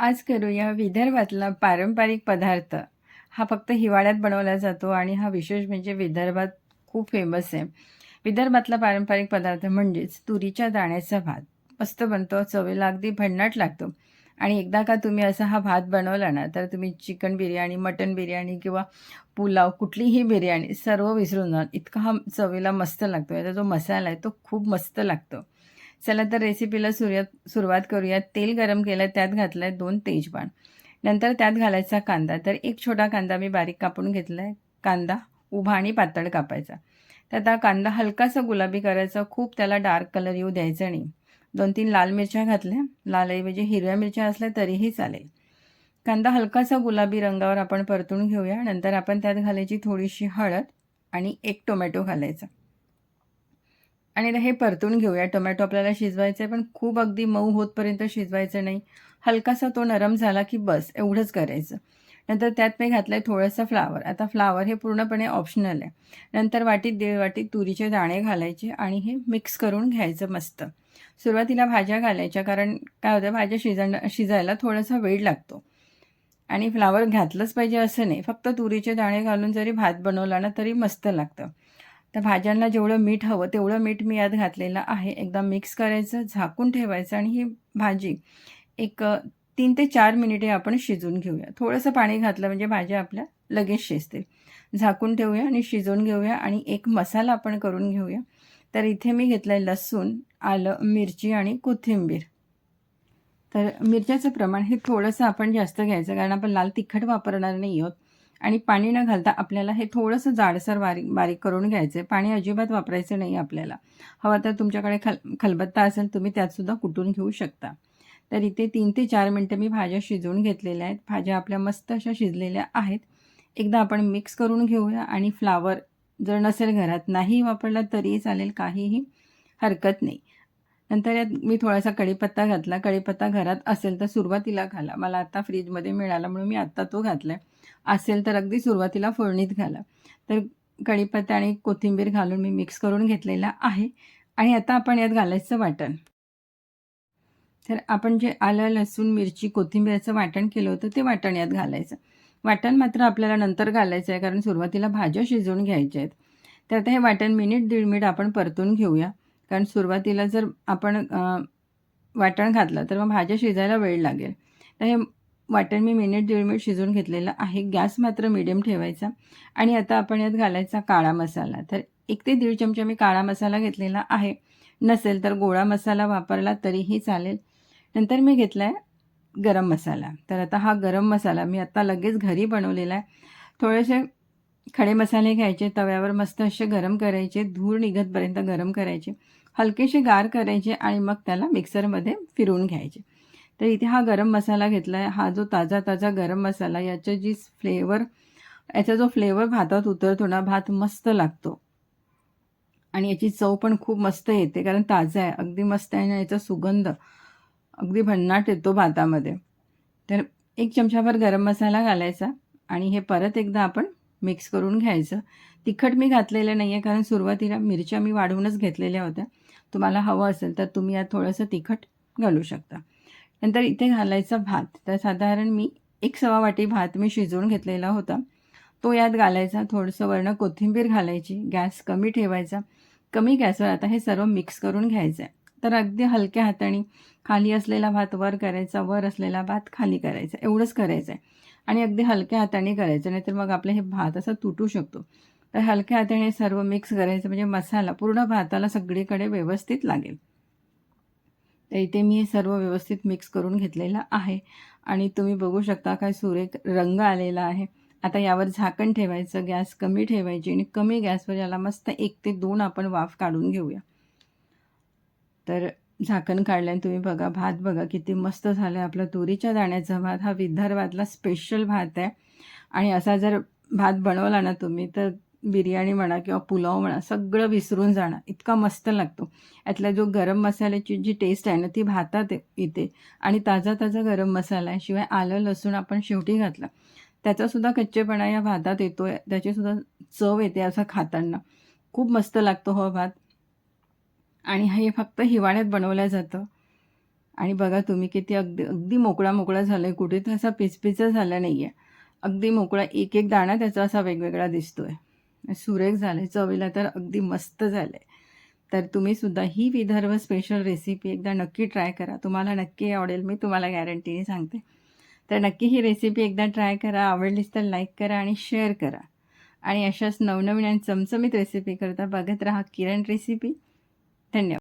आज करूया विदर्भातला पारंपरिक पदार्थ. हा फक्त हिवाळ्यात बनवला जातो आणि हा विशेष म्हणजे विदर्भात खूप फेमस आहे. विदर्भातला पारंपरिक पदार्थ म्हणजेच तुरीच्या दाण्याचा भात. मस्त बनतो चवीला अगदी भन्नाट लागतो. आणि एकदा का तुम्ही असा हा भात बनवला ना तर तुम्ही चिकन बिर्याणी मटन बिर्याणी किंवा पुलाव कुठलीही बिर्याणी सर्व विसरून जाल. इतका हा चवीला मस्त लागतो. याचा जो मसाला आहे तो खूप मस्त लागतो. चला तर रेसिपीला सुरुवात सुरुवात करूया. तेल गरम केलं त्यात घातलं आहे दोन तेजपान नंतर त्यात घालायचा कांदा. तर एक छोटा कांदा मी बारीक कापून घेतला आहे कांदा उभा आणि पातळ कापायचा. तर आता कांदा हलकासा गुलाबी करायचा. खूप त्याला डार्क कलर येऊ द्यायचा नाही. दोन तीन लाल मिरच्या घातल्या. लाल ऐवजी हिरव्या मिरच्या असल्या तरीही चालेल. कांदा हलकासा गुलाबी रंगावर आपण परतून घेऊया. नंतर आपण त्यात घालायची थोडीशी हळद आणि एक टोमॅटो घालायचा. आणि हे परतून घेऊया. टोमॅटो आपल्याला शिजवायचं आहे पण खूप अगदी मऊ होतपर्यंत शिजवायचं नाही. हलकासा तो नरम झाला की बस एवढंच करायचं. नंतर त्यात मी घातलं आहे थोडंसं फ्लावर. आता फ्लावर हे पूर्णपणे ऑप्शनल आहे. नंतर वाटीत दीड वाटीत तुरीचे दाणे घालायचे आणि हे मिक्स करून घ्यायचं मस्त. सुरुवातीला भाज्या घालायच्या कारण काय होतं भाज्या शिजण शिजायला थोडासा वेळ लागतो. आणि फ्लावर घातलंच पाहिजे असं नाही. फक्त तुरीचे दाणे घालून जरी भात बनवला ना तरी मस्त लागतं. तर भाज्यांना जेवढं मीठ हवं तेवढं मीठ मी यात घातलेलं आहे. एकदा मिक्स करायचं झाकून ठेवायचं आणि ही भाजी एक तीन ते चार मिनिटे आपण शिजून घेऊया. थोडंसं पाणी घातलं म्हणजे भाज्या आपल्या लगेच शिजतील. झाकून ठेवूया आणि शिजवून घेऊया आणि एक मसाला आपण करून घेऊया. तर इथे मी घेतलं आहे लसूण आलं मिरची आणि कोथिंबीर. तर मिरच्याचं प्रमाण हे थोडंसं आपण जास्त घ्यायचं कारण आपण लाल तिखट वापरणार नाही आहोत. आणि पाणी न घालता आपल्याला हे थोडंसं जाडसर बारीक बारीक करून घ्यायचं आहे पाणी अजिबात वापरायचं नाही आपल्याला. हवा तर तुमच्याकडे खल खलबत्ता असेल तुम्ही त्यातसुद्धा कुटून घेऊ शकता. तर इथे तीन ते चार मिनटं मी भाज्या शिजवून घेतलेल्या आहेत. भाज्या आपल्या मस्त अशा शिजलेल्या आहेत. एकदा आपण मिक्स करून घेऊया आणि फ्लावर जर नसेल घरात नाही वापरला तरीही चालेल काहीही हरकत नाही. नंतर यात मी थोडासा कढीपत्ता घातला. कढीपत्ता घरात असेल तर सुरुवातीला घाला. मला आता फ्रीजमध्ये मिळाला म्हणून मी आत्ता तो घातला आहे असेल तर अगदी सुरुवातीला फोडणीत घाला. तर कढीपत्ता आणि कोथिंबीर घालून मी मिक्स करून घेतलेला आहे. आणि आता आपण यात घालायचं वाटण. तर आपण जे आलं लसूण मिरची कोथिंबीरचं वाटण केलं होतं ते वाटण यात घालायचं. वाटण मात्र आपल्याला नंतर घालायचं आहे कारण सुरुवातीला भाज्या शिजवून घ्यायच्या आहेत. तर आता हे वाटण मिनिट दीड मिनिट आपण परतून घेऊया. कारण सुरुवातीला जर आपण वाटण घातलं तर मग भाज्या शिजायला वेळ लागेल. तर हे वाटण मी मिनिट दीड मिनिट शिजवून घेतलेलं आहे. गॅस मात्र मिडियम ठेवायचा. आणि आता आपण यात घालायचा काळा मसाला. तर एक ते दीड चमचा मी काळा मसाला घेतलेला आहे. नसेल तर गोळा मसाला वापरला तरीही चालेल. नंतर मी घेतला आहे गरम मसाला. तर आता हा गरम मसाला मी आत्ता लगेच घरी बनवलेला आहे. थोडेसे खडे मसाले घ्यायचे तव्यावर मस्त असे गरम करायचे धूर निघतपर्यंत गरम करायचे हलकेसे गार करायचे आणि मग त्याला मिक्सरमध्ये फिरवून घ्यायचे. तर इथे हा गरम मसाला घेतला आहे हा जो ताजा ताजा गरम मसाला याचं जी फ्लेवर याचा जो फ्लेवर भातात उतरतो ना भात मस्त लागतो. आणि याची चव पण खूप मस्त येते कारण ताजा आहे अगदी मस्त आहे आणि याचा सुगंध अगदी भन्नाट येतो भातामध्ये. तर एक चमचाभर गरम मसाला घालायचा आणि हे परत एकदा आपण मिक्स करून घ्यायचं. तिखट मी घातलेलं नाही आहे कारण सुरुवातीला मिरच्या मी वाढवूनच घेतलेल्या होत्या. तुम्हाला हवं असेल तर तुम्ही यात थोडंसं तिखट घालू शकता. नंतर इथे घालायचा भात. तर साधारण मी एक सवा वाटी भात मी शिजवून घेतलेला होता. तो यात घालायचा थोडंसं वर्ण कोथिंबीर घालायची गॅस कमी ठेवायचा. कमी गॅसवर आता हे सर्व मिक्स करून घ्यायचं आहे तर अगदी हलक्या हाताने खाली असलेला भात वर करायचा वर असलेला भात खाली करायचा एवढंच करायचं आहे आणि अगदी हलक्या हाताने करायचं नाहीतर मग आपलं हे भात असं तुटू शकतो. तर हलक्या हाताने सर्व मिक्स करायचं म्हणजे मसाला पूर्ण भाताला सगळीकडे व्यवस्थित लागेल. तर इथे मी हे सर्व व्यवस्थित मिक्स करून घेतलेलं आहे. आणि तुम्ही बघू शकता काय सुरेख रंग आलेला आहे. आता यावर झाकण ठेवायचं गॅस कमी ठेवायची आणि कमी गॅसवर याला मस्त एक ते दोन आपण वाफ काढून घेऊया. तर झाकण काढल्याने तुम्ही बघा भात बघा किती मस्त झालं आहे आपला तुरीच्या दाण्याचा भात हा विदर्भातला स्पेशल भात आहे. आणि असा जर भात बनवला ना तुम्ही तर बिर्याणी म्हणा किंवा पुलाव म्हणा सगळं विसरून जाणं इतका मस्त लागतो. यातला जो गरम मसाल्याची जी टेस्ट आहे ना ती भातात येते. आणि ताजा ताजा गरम मसाला आहे शिवाय आलं लसूण आपण शेवटी घातला. त्याचासुद्धा कच्चेपणा या भातात येतो आहे त्याचीसुद्धा चव येते असं खाताना. खूप मस्त लागतो हा भात. आणि हे फक्त हिवाळ्यात बनवलं जातं. आणि बघा तुम्ही किती अगदी अगदी मोकळा मोकळा झाला आहे कुठे तर असा पिचपिचा झाला नाही आहे अगदी मोकळा एक एक दाणा त्याचा असा वेगवेगळा दिसतो आहे सुरेख झाले चवीला तर अगदी मस्त झालं आहे तर तुम्ही सुद्धा ही विदर्भ स्पेशल रेसिपी एकदा नक्की ट्राय करा. तुम्हाला नक्की आवडेल मी तुम्हाला गॅरंटीने सांगते. तर नक्की ही रेसिपी एकदा ट्राय करा आवडलीच तर लाईक करा आणि शेअर करा. आणि अशाच नवनवीन आणि चमचमीत रेसिपी करता बघत राहा किरण रेसिपी धन्यवाद.